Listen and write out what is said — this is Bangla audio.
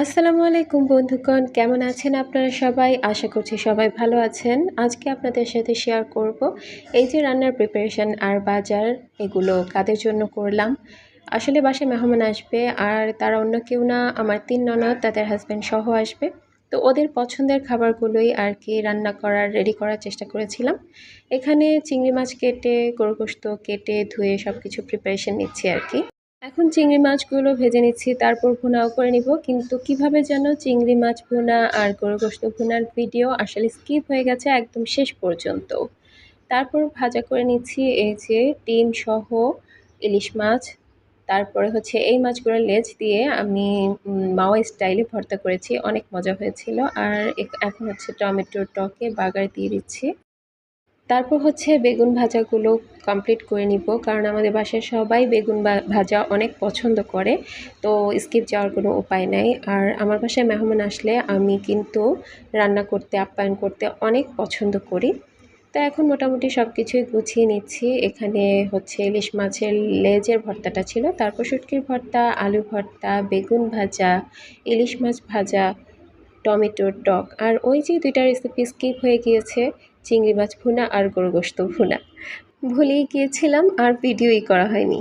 আসসালামু আলাইকুম বন্ধুগণ, কেমন আছেন আপনারা সবাই? আশা করছি সবাই ভালো আছেন। আজকে আপনাদের সাথে শেয়ার করব এই যে রান্নার প্রিপারেশান আর বাজার, এগুলো কাদের জন্য করলাম। আসলে বাসায় মেহমান আসবে আর তারা অন্য কেউ না, আমার তিন ননদ, তাদের হাজব্যান্ড সহ আসবে। তো ওদের পছন্দের খাবারগুলোই আর কি রান্না করার রেডি করার চেষ্টা করেছিলাম। এখানে চিংড়ি মাছ কেটে গরু গোস্ত কেটে, ধুয়ে সব কিছু প্রিপারেশন নিচ্ছি আর কি। এখন চিংড়ি মাছগুলো ভেজে নিচ্ছি, তারপর ভুনাও করে নিব। কিন্তু কীভাবে যেন চিংড়ি মাছ ভুনা আর গোস্ত ভুনার ভিডিও আসলে স্কিপ হয়ে গেছে একদম শেষ পর্যন্ত। তারপর ভাজা করে নিচ্ছি এই যে ডিম সহ ইলিশ মাছ। তারপরে হচ্ছে এই মাছগুলোর লেজ দিয়ে আমি মাওয়া স্টাইলে ভর্তা করেছি। অনেক মজা হয়েছিল। আর এখন হচ্ছে টমেটোর টকে বাগার দিয়ে দিচ্ছি। তারপর হচ্ছে বেগুন ভাজাগুলো কমপ্লিট করে নিব, কারণ আমাদের বাসায় সবাই বেগুন ভাজা অনেক পছন্দ করে, তো স্কিপ যাওয়ার কোনো উপায় নাই। আর আমার বাসায় মেহমান আসলে আমি কিন্তু রান্না করতে, আপ্যায়ন করতে অনেক পছন্দ করি। তো এখন মোটামুটি সব কিছুই গুছিয়ে নিচ্ছি। এখানে হচ্ছে ইলিশ মাছের লেজের ভর্তাটা ছিল, তারপর শুটকির ভর্তা, আলু ভর্তা, বেগুন ভাজা, ইলিশ মাছ ভাজা, টমেটোর টক। আর ওই যে দুইটা রেসিপি স্কিপ হয়ে গিয়েছে চিংড়ি মাছ ভুনা আর গরু গোস্ত ভুনা। ভুলেই গিয়েছিলাম আর ভিডিওই করা হয়নি।